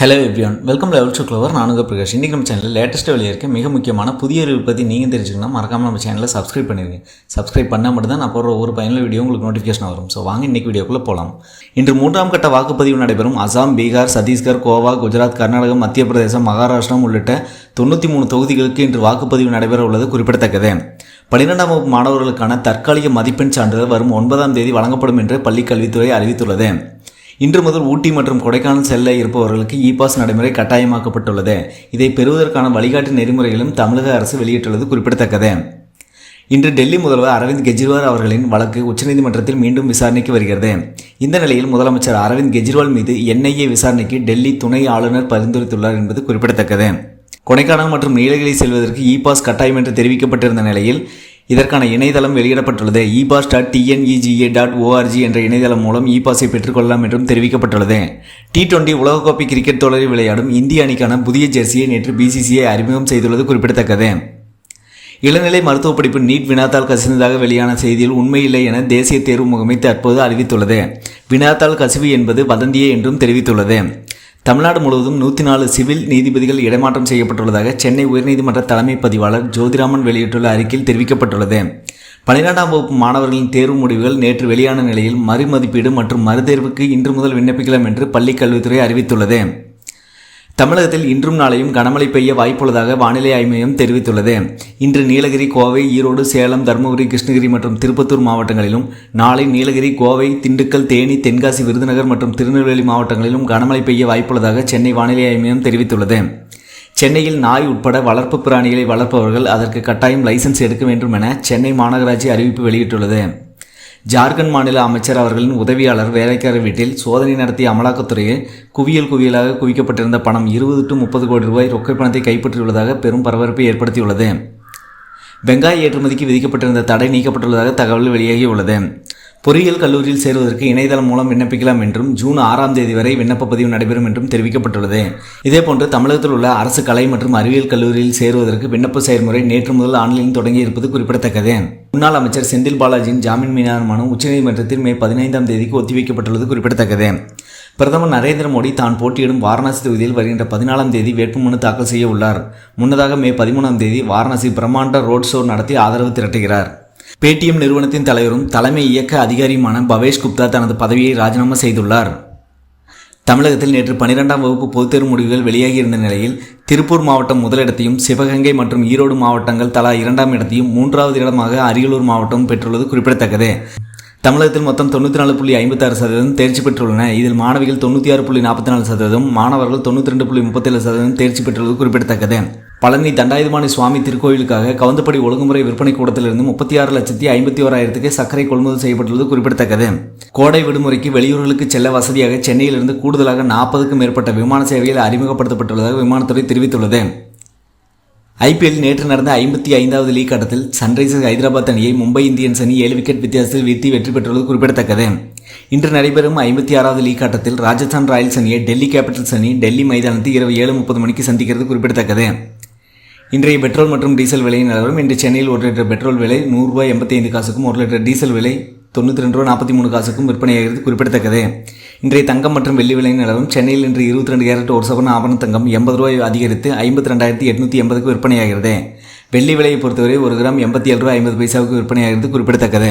Hello everyone welcome level two clever நானுங்க பிரகாஷ். இன்றைக்கி நம்ம சேனலில் லேட்டஸ்ட் வெளியிருக்க மிக முக்கியமான புதிய அறிவு பற்றி நீங்கள் தெரிஞ்சுக்கணும். மறக்காமல் நம்ம சேனலில் சப்ஸ்கிரைப் பண்ணிடுங்க சப்ஸ்கிரைப் பண்ணால் மட்டும்தான் நான் போகிற ஒரு பயனுள்ள வீடியோ உங்களுக்கு நோட்டிஃபிகேஷன் வரும். ஸோ வாங்க இன்றைக்கி வீடியோக்குள்ளே போகலாம் இன்று மூன்றாம் கட்ட வாக்குப்பதிவு நடைபெறும். அசாம் பீகார் சத்தீஸ்கர் கோவா குஜராத் கர்நாடகம் மத்திய பிரதேசம் மகாராஷ்டிரம் உள்ளிட்ட தொண்ணூற்றி மூணு தொகுதிகளுக்கு இன்று வாக்குப்பதிவு நடைபெற உள்ளது குறிப்பிடத்தக்கது. பன்னிரெண்டாம் வகுப்பு மாணவர்களுக்கான தற்காலிக மதிப்பெண் சான்றிதழ் வரும் ஒன்பதாம் தேதி வழங்கப்படும் என்று பள்ளிக் கல்வித்துறை அறிவித்துள்ளது. இன்று முதல் ஊட்டி மற்றும் கொடைக்கானல் செல்ல இருப்பவர்களுக்கு இ பாஸ் நடைமுறை கட்டாயமாக்கப்பட்டுள்ளது. இதை பெறுவதற்கான வழிகாட்டு நெறிமுறைகளும் தமிழக அரசு வெளியிட்டுள்ளது குறிப்பிடத்தக்கது. இன்று டெல்லி முதல்வர் அரவிந்த் கெஜ்ரிவால் அவர்களின் வழக்கு உச்சநீதிமன்றத்தில் மீண்டும் விசாரணைக்கு வருகிறது. இந்த நிலையில் முதலமைச்சர் அரவிந்த் கெஜ்ரிவால் மீது என்ஐஏ விசாரணைக்கு டெல்லி துணை ஆளுநர் பரிந்துரைத்துள்ளார் என்பது குறிப்பிடத்தக்கது. கொடைக்கானல் மற்றும் நீலகிரி செல்வதற்கு இ பாஸ் கட்டாயம் என்று தெரிவிக்கப்பட்டிருந்த நிலையில் இதற்கான இணையதளம் வெளியிடப்பட்டுள்ளது. E pass dot TNEGA dot ORG என்ற இணையதளம் மூலம் இ பாஸை பெற்றுக்கொள்ளலாம் என்றும் தெரிவிக்கப்பட்டுள்ளது. டி டுவெண்டி உலகக்கோப்பை கிரிக்கெட் தொடரில் விளையாடும் இந்திய அணிக்கான புதிய ஜெர்சியை நேற்று பிசிசிஐ அறிமுகம் செய்துள்ளது குறிப்பிடத்தக்கது. இளநிலை மருத்துவ படிப்பு நீட் வினாத்தாள் கசிந்ததாக வெளியான செய்தியில் உண்மையில்லை என தேசிய தேர்வு முகமை தற்போது அறிவித்துள்ளது. வினாத்தாள் கசிவு என்பது வதந்தியே என்றும் தெரிவித்துள்ளது. தமிழ்நாடு முழுவதும் நூற்றி நாலு சிவில் நீதிபதிகள் இடமாற்றம் செய்யப்பட்டுள்ளதாக சென்னை உயர்நீதிமன்ற தலைமை பதிவாளர் ஜோதிராமன் வெளியிட்டுள்ள அறிக்கையில் தெரிவிக்கப்பட்டுள்ளது. பன்னிரெண்டாம் வகுப்பு மாணவர்களின் தேர்வு முடிவுகள் நேற்று வெளியான நிலையில் மறுமதிப்பீடு மற்றும் மறுதேர்வுக்கு இன்று முதல் விண்ணப்பிக்கலாம் என்று பள்ளிக் கல்வித்துறை அறிவித்துள்ளது. தமிழகத்தில் இன்றும் நாளையும் கனமழை பெய்ய வாய்ப்புள்ளதாக வானிலை ஆய்வு மையம் தெரிவித்துள்ளது. இன்று நீலகிரி கோவை ஈரோடு சேலம் தருமபுரி கிருஷ்ணகிரி மற்றும் திருப்பத்தூர் மாவட்டங்களிலும் நாளை நீலகிரி கோவை திண்டுக்கல் தேனி தென்காசி விருதுநகர் மற்றும் திருநெல்வேலி மாவட்டங்களிலும் கனமழை பெய்ய வாய்ப்புள்ளதாக சென்னை வானிலை ஆய்வு மையம் தெரிவித்துள்ளது. சென்னையில் நாய் உட்பட வளர்ப்பு பிராணிகளை வளர்ப்பவர்கள் அதற்கு கட்டாயம் லைசென்ஸ் எடுக்க வேண்டும் என சென்னை மாநகராட்சி அறிவிப்பு வெளியிட்டுள்ளது. ஜார்க்கண்ட் மாநில அமைச்சர் அவர்களின் உதவியாளர் வேலைக்காரர் வீட்டில் சோதனை நடத்திய அமலாக்கத்துறையில் குவியல் குவியலாக குவிக்கப்பட்டிருந்த பணம் இருபது டு முப்பது கோடி ரூபாய் ரொக்கை பணத்தை கைப்பற்றியுள்ளதாக பெரும் பரபரப்பை ஏற்படுத்தியுள்ளது. வெங்காய ஏற்றுமதிக்கு விதிக்கப்பட்டிருந்த தடை நீக்கப்பட்டுள்ளதாக தகவல் வெளியாகியுள்ளது. பொறியியல் கல்லூரியில் சேருவதற்கு இணையதளம் மூலம் விண்ணப்பிக்கலாம் என்றும் ஜூன் ஆறாம் தேதி வரை விண்ணப்ப பதிவு நடைபெறும் என்றும் தெரிவிக்கப்பட்டுள்ளது. இதேபோன்று தமிழகத்தில் உள்ள அரசு கலை மற்றும் அறிவியல் கல்லூரியில் சேருவதற்கு விண்ணப்ப செயல்முறை நேற்று முதல் ஆன்லைனில் தொடங்கி இருப்பது குறிப்பிடத்தக்கது. முன்னாள் அமைச்சர் செந்தில் பாலாஜியின் ஜாமீன் மீதான மனு உச்சநீதிமன்றத்தில் மே பதினைந்தாம் தேதிக்கு ஒத்திவைக்கப்பட்டுள்ளது குறிப்பிடத்தக்கது. பிரதமர் நரேந்திர மோடி தான் போட்டியிடும் வாரணாசி தொகுதியில் வருகின்ற பதினாலாம் தேதி வேட்புமனு தாக்கல் செய்ய உள்ளார். முன்னதாக மே பதிமூணாம் தேதி வாரணாசி பிரம்மாண்ட ரோட் ஷோ நடத்தி ஆதரவு திரட்டுகிறார். பேடிஎம் நிறுவனத்தின் தலைவரும் தலைமை இயக்க அதிகாரியுமான பவேஷ் குப்தா தனது பதவியை ராஜினாமா செய்துள்ளார். தமிழகத்தில் நேற்று பனிரெண்டாம் வகுப்பு பொதுத்தேர்வு முடிவுகள் வெளியாகியிருந்த நிலையில் திருப்பூர் மாவட்டம் முதலிடத்தையும் சிவகங்கை மற்றும் ஈரோடு மாவட்டங்கள் தலா இரண்டாம் இடத்தையும் மூன்றாவது இடமாக அரியலூர் மாவட்டம் பெற்றுள்ளது குறிப்பிடத்தக்கது. தமிழகத்தில் மொத்தம் தொண்ணூற்றி நாலு புள்ளி ஐம்பத்தாறு சதவீதம் தேர்ச்சி பெற்றுள்ளன. இதில் மாணவிகள் தொண்ணூற்றி ஆறு புள்ளி நாற்பத்தி நாலு சதவீதம் மாணவர்கள் தொண்ணூற்றி ரெண்டு புள்ளி முப்பத்தேழு சதவீதம் தேர்ச்சி பெற்றுள்ளது குறிப்பிடத்தக்கது. பழனி தண்டாயுதபாணி சுவாமி திருக்கோயிலுக்காக கவுந்தப்படி ஒழுங்குமுறை விற்பனை கூடத்திலிருந்து முப்பத்தி ஆறு லட்சத்தி ஐம்பத்தி ஓராயிரத்துக்கு சர்க்கரை கொள்முதல் செய்யப்பட்டுள்ளது குறிப்பிடத்தக்கது. கோடை விடுமுறைக்கு வெளியூர்களுக்கு செல்ல வசதியாக சென்னையிலிருந்து கூடுதலாக நாற்பதுக்கும் மேற்பட்ட விமான சேவைகள் அறிமுகப்படுத்தப்பட்டுள்ளதாக விமானத்துறை தெரிவித்துள்ளது. ஐபிஎல் நேற்று நடந்த ஐம்பத்தி ஐந்தாவது லீக் ஆட்டத்தில் சன்ரைசர்ஸ் ஹைதராபாத் அணியை மும்பை இந்தியன்ஸ் அணி ஏழு விக்கெட் வித்தியாசத்தில் வீழ்த்தி வெற்றி பெற்றுள்ளது குறிப்பிடத்தக்கது. இன்று நடைபெறும் ஐம்பத்தி ஆறாவது லீக் ஆட்டத்தில் ராஜஸ்தான் ராயல்ஸ் அணியை டெல்லி கேபிட்டல்ஸ் அணி டெல்லி மைதானத்தில் இரவு ஏழு முப்பது மணிக்கு சந்திக்கிறது குறிப்பிடத்தக்கது. இன்றைய பெட்ரோல் மற்றும் டீசல் விலையின் நிலவரம் இன்று சென்னையில் ஒரு லிட்டர் பெட்ரோல் விலை நூறுரூவா எண்பத்தி ஐந்து காசுக்கும் ஒரு லிட்டர் டீசல் விலை தொண்ணூற்றி ரெண்டு ரூபா நாற்பத்தி மூணு காசுக்கும் விற்பனையாகிறது குறிப்பிடத்தக்கது. இன்றைய தங்கம் மற்றும் வெள்ளி விலையின் நிலவும் சென்னையில் இன்று இருபத்தி ரெண்டு கேரட் ஒரு சவரன் ஆபரண தங்கம் எண்பது ரூபாய் அதிகரித்து ஐம்பத்தி ரெண்டாயிரத்தி எட்நூற்றி எண்பதுக்கு விற்பனையாகிறது. வெள்ளி விலையை பொறுத்தவரை ஒரு கிராம் எண்பத்தி ஏழு ரூபாய் ஐம்பது பைசாவுக்கு விற்பனையாகிறது குறிப்பிடத்தக்கது.